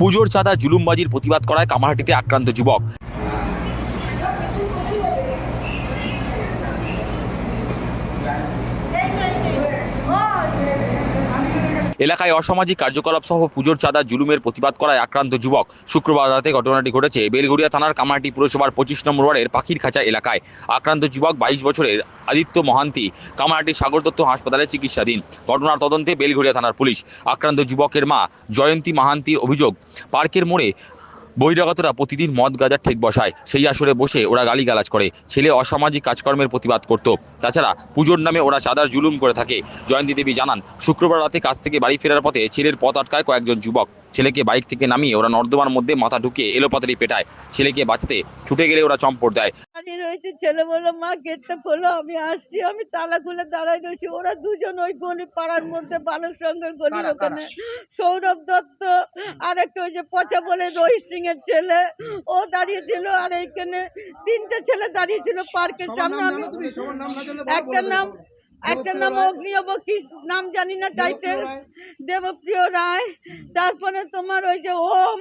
পুজোর চাঁদা জুলুমবাজির প্রতিবাদ করায় কামারহাটিতে আক্রান্ত যুবক। এলাকায় অসামাজিক কার্যকলাপ সহ পুজোর চাঁদা, জুলুমের প্রতিবাদ করায় আক্রান্ত যুবক। শুক্রবার রাতে ঘটনাটি ঘটেছে বেলগুড়িয়া থানার কামারটি পুরসভার পঁচিশ নম্বর ওয়ার্ডের পাখির খাঁচা এলাকায়। আক্রান্ত যুবক বাইশ বছরের আদিত্য মহান্তি কামারহাটি সাগর দত্ত হাসপাতালে চিকিৎসাধীন। ঘটনার তদন্তে বেলঘড়িয়া থানার পুলিশ। আক্রান্ত যুবকের মা জয়ন্তী মাহান্তির অভিযোগ, পার্কের মোড়ে বহিরাগতরা প্রতিদিন মদ গাজার ঠেক বসায়। সেই আসরে বসে ওরা গালিগালাজ করে। ছেলে অসামাজিক কাজকর্মের প্রতিবাদ করত। তাছাড়া পুজোর নামে ওরা চাঁদার জুলুম করে থাকে। জয়ন্তী দেবী জানান, শুক্রবার রাতে কাজ থেকে বাড়ি ফেরার পথে ছেলের পথ আটকায় কয়েকজন যুবক। ছেলেকে বাইক থেকে নামিয়ে ওরা নর্দমার মধ্যে মাথা ঢুকে এলোপাতারি পেটায়। ছেলেকে বাঁচতে ছুটে গেলে ওরা চম্পট দেয়। রয়েছে ছেলে বলল মা গেটটা খোলো আমি আসছি। আমি তালা খুলে দাঁড়ায় রয়েছি। ওরা দুজন ওই গলি পাড়ার মধ্যে বালক সঙ্গের গলির ওখানে। সৌরভ দত্ত আর একটা ওই যে পচা বলে রোহিত সিং এর ছেলে ও দাঁড়িয়েছিল আর এইখানে তিনটে ছেলে দাঁড়িয়েছিল পার্কের সামনে। আমি একটা নাম একটা নাম অগ্নিয়ব কি নাম জানি না টাইটেল দেবপ্রিয় রায়। তারপরে তোমার ওই যে ওম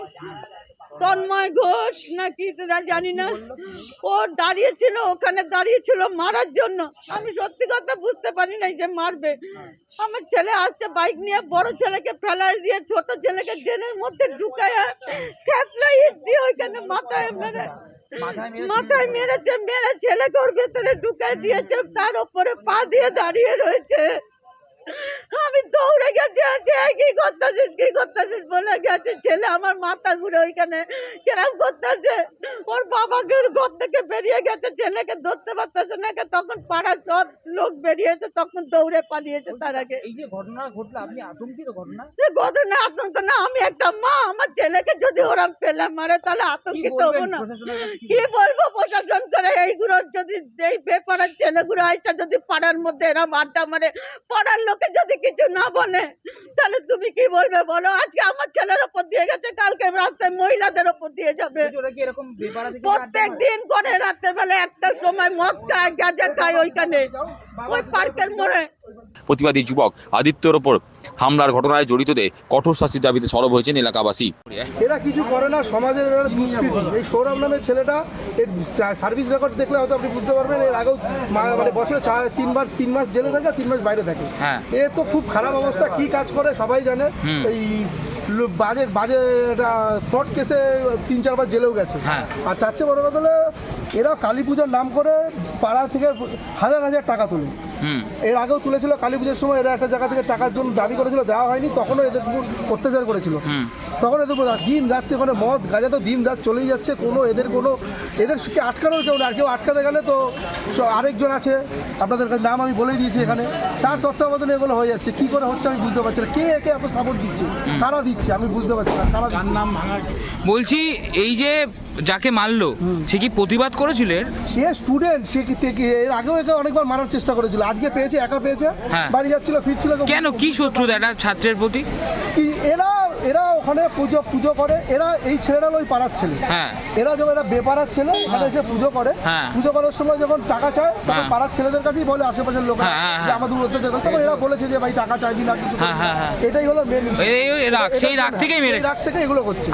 তন্ময় ঘোষ নাকি তোরা জানি না। ও দাঁড়িয়েছিল ওখানে দাঁড়িয়েছিল মারার জন্য। আমি সত্যি কথা বুঝতে পারি নাই যে মারবে। আমার ছেলে আসছে বাইক নিয়ে বড় ছেলেকে ফেলাই দিয়ে ছোট ছেলেকে ড্রেনের মধ্যে ঢুকায় খেতলা ইট দিয়ে ওইখানে মাথায় মেরে মাথায় মেরেছে? মেরে ছেলেকে ওর ভেতরে ঢুকাই দিয়েছে তার উপরে পা দিয়ে দাঁড়িয়ে রয়েছে। আমি দৌড়ে গেছি আছে কি করতেছিস কি করতেছিস বলে গেছে। ছেলে আমার মাথা ঘুরে ওইখানে কেরাম করতেছে। ওর বাবাকে ঘর থেকে বেরিয়ে গেছে ছেলেকে ধরতে পারতেছে না তখন পাড়ার সব লোক বেরিয়েছে তখন দৌড়ে পালিয়েছে তার আগে। এই যে ঘটনা ঘটলো আপনি আতঙ্কিত ঘটনা? ঘটনা আতঙ্ক না আমি একটা মা আমার ছেলেকে যদি ওরা ফেলে মারে তাহলে আতঙ্কিত হব না। কি বলব এইগুলো যদি এই বেপাড়ার ছেলেগুলো আইসা যদি পাড়ার মধ্যে এরা আড্ডা মানে পাড়ার লোকে যদি কিছু না বলে তাহলে তুমি কি বলবে বলো? আজকে আমার ছেলের ওপর দিয়ে গেছে কালকে রাস্তায় মহিলাদের ওপর দিয়ে যাবে। প্রত্যেক দিন করে রাতের বেলা একটার সময় মদ খায় গাঁজা খায় ওইখানে। ওই পার্কের মোড়ে। প্রতিবাদী যুবক আদিত্যর ওপর হামলার ঘটনায় জড়িতদের কঠোর শাস্তির দাবিতে সরব হয়েছেন এলাকাবাসী এরা কিছু করে না সমাজের দুষ্কৃতি এই সৌরভ নামের ছেলেটা এর সার্ভিস রেকর্ড দেখলে হয়তো আপনি বুঝতে পারবেন এর আগেও মানে বছরে তিনবার তিন মাস জেলে থাকে তিন মাস বাইরে থাকে হ্যাঁ। এ তো খুব খারাপ অবস্থা কি কাজ করে সবাই জানে। এই বাজে বাজে ফ্রড কেসে তিন চারবার জেলেও গেছে হ্যাঁ। আর তার চেয়ে বড় কথা হলো এরা কালী পুজোর নাম করে পাড়া থেকে হাজার হাজার টাকা তোলে এর আগেও তুলেছিল কালী পুজোর সময় এরা একটা জায়গা থেকে টাকার জন্য দাবি করেছিল দেওয়া হয়নি তখনও এদের উপর অত্যাচার করেছিল। তখন এদের উপর দিন রাত্রে ওখানে মদ গাজা তো দিন রাত চলেই যাচ্ছে কোনো এদের কোনো এদের কে আটকানোর কেউ না আর কেউ আটকাতে গেলে তো আরেকজন আছে আপনাদের কাছে নাম আমি বলেই দিয়েছি এখানে তার তত্ত্বাবধানে এগুলো হয়ে যাচ্ছে কি করে হচ্ছে আমি বুঝতে পারছি না কে একে এত সাপোর্ট দিচ্ছে কারা দিচ্ছে আমি বুঝতে পারছি না কারা দিচ্ছে? বলছি এই যে যাকে মারলো সে কি প্রতিবাদ করেছিলেন সে স্টুডেন্ট সে কি- এর আগেও একে অনেকবার মারার চেষ্টা করেছিল আজকে পেয়েছে একা পেয়েছে হ্যাঁ। বাড়ি যাচ্ছিল ফিরছিল কেন? কি শত্রুতা? একটা ছাত্রের প্রতি? কি এরা এরা ওখানে পুজো পুজো করে এরা এই ছেলেরা ওই পাড়ার ছেলে। হ্যাঁ। এরা যখন এরা বেপাড়ার ছেলে এখানে এসে পুজো করে। হ্যাঁ। পুজো করার সময় যখন টাকা চায় তখন হ্যাঁ। পাড়ার ছেলেদের কাছেই বলে আশেপাশের লোক হ্যাঁ, হ্যাঁ, যে হ্যাঁ। আমাদের অত্যাচার করে তখন এরা বলেছে যে ভাই টাকা চাইবি না কিছু হ্যাঁ, হ্যাঁ, হ্যাঁ। এটাই হলো মেন সেই রাগ থেকেই মেরে- রাগ থেকে এগুলো করছে।